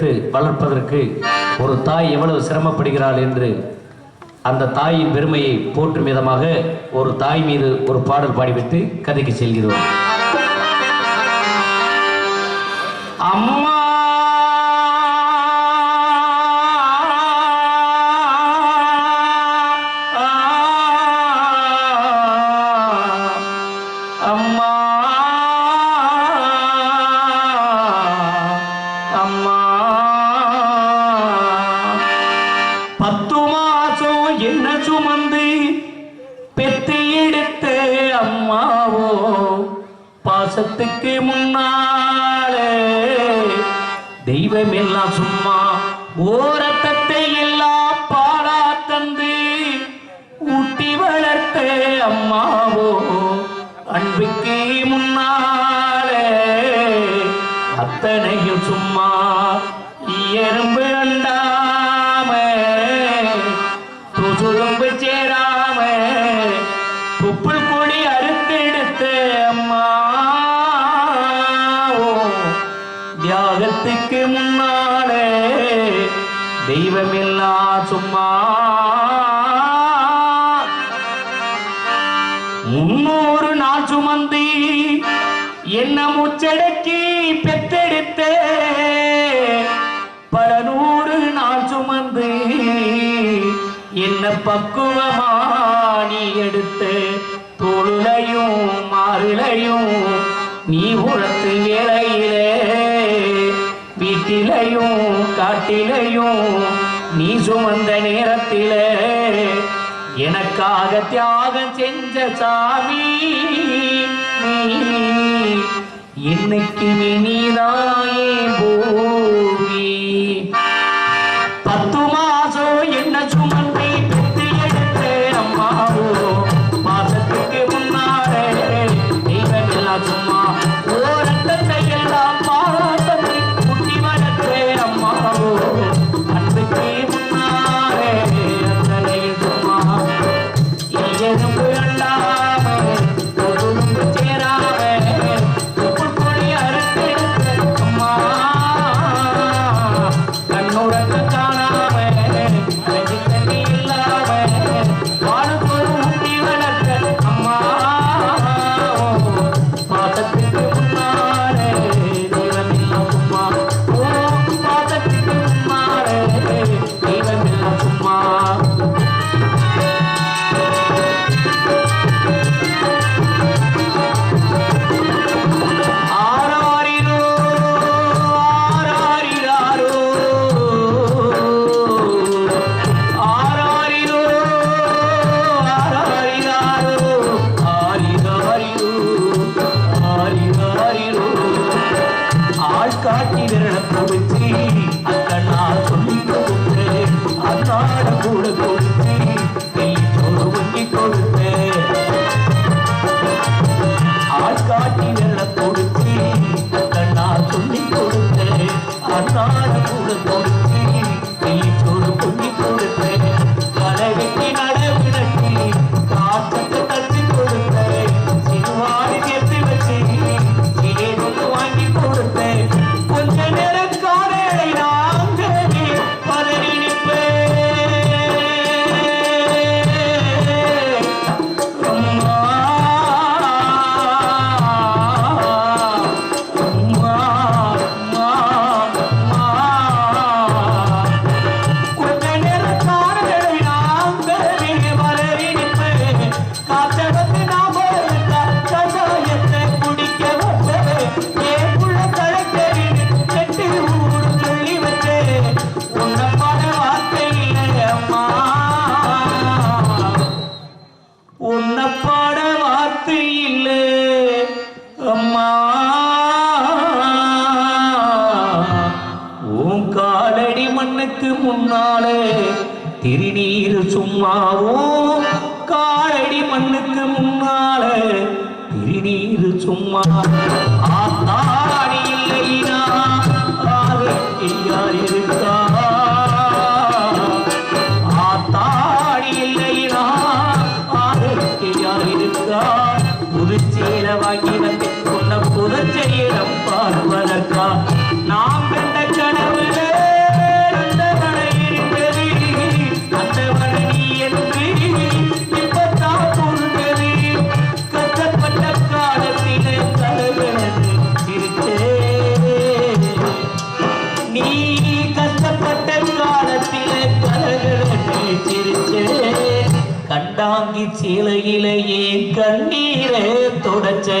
பெற்றெடுத்து வளர்ப்பதற்கு ஒரு தாய் எவ்வளவு சிரமப்படுகிறாள் என்று அந்த தாயின் பெருமையை போற்றும் விதமாக ஒரு தாய் மீது ஒரு பாடல் பாடிவிட்டு கதைக்கு செல்கிறோம். அம்மா মিল্লা সুম্মা ওর தெய்வமில்லா சும்மா. முன்னூறு நாள் சுமந்தி என்ன முச்சடக்கி பெத்தெடுத்த பல நூறு நாள் சுமந்து என்ன பக்குவமா நீ எடுத்த தோளுலையும் மாறுலையும் நீ உழத்து வேலையிலே காட்டிலேயும் நீ சுமந்த நேரத்திலே எனக்காக தியாகம் செஞ்ச சாமி. இன்னைக்கு நீதாயே போ உன்னை பாட வார்த்தை இல்லை. அம்மா. உன் காலடி மண்ணுக்கு முன்னாலே திருநீர் சும்மாவும் காலடி மண்ணுக்கு முன்னாலே திருநீர் சும்மா. ஆத்தாடி இல்லைனா யார் இருக்கா பாடுவதற்கா புதுச்சேர வாங்கினது உன்ன புதுச்சேரம் பாடுவதற்கா? நாம் கண்ட கனவு நீ கஷ்டப்பட்ட காலத்திலே கலகளை திருச்சே கண்டாங்கி சிலையிலேயே கண்ணீரே தொடச்சே.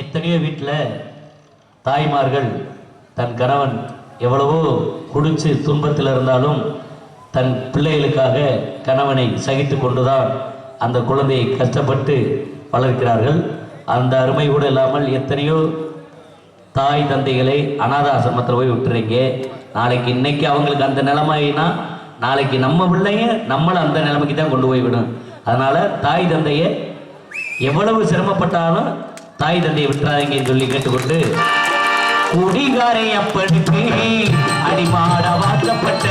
எத்தனையோ வீட்டில் தாய்மார்கள் தன் கணவன் எவ்வளவோ குடிச்சு துன்பத்தில் இருந்தாலும் தன் பிள்ளைகளுக்காக கணவனை சகித்து கொண்டுதான் அந்த குழந்தையை கஷ்டப்பட்டு வளர்க்கிறார்கள். அந்த அருமை கூட இல்லாமல் எத்தனையோ தாய் தந்தைகளை அனாத ஆசிரமத்தில் போய் விட்டுறீங்க. நாளைக்கு இன்னைக்கு அவங்களுக்கு அந்த நிலைமைனா நாளைக்கு நம்ம பிள்ளைங்க நம்மளை அந்த நிலைமைக்கு தான் கொண்டு போய் விடும் அதனால தாய் தந்தையை எவ்வளவு சிரமப்பட்டாலும் தாய் தந்தையை விட்டுறாதீங்கன்னு சொல்லி கேட்டுக்கொண்டு குடிகாரை அப்பனுக்கு அடிமாட வாக்கப்பட்ட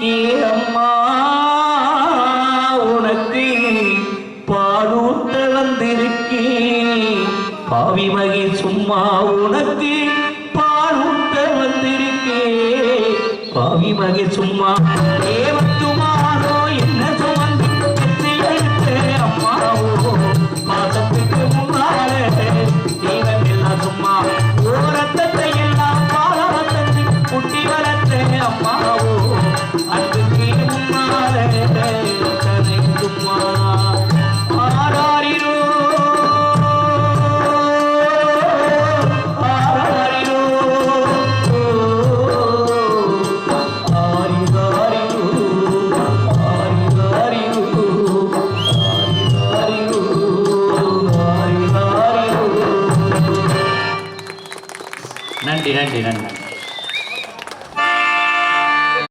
ஏ உனக்கு பாடூட்ட வந்திருக்கே பாவி மகி சும்மா உனக்கு பாலூட்ட வந்திருக்கே பாவி மகி சும்மா 選んで選ん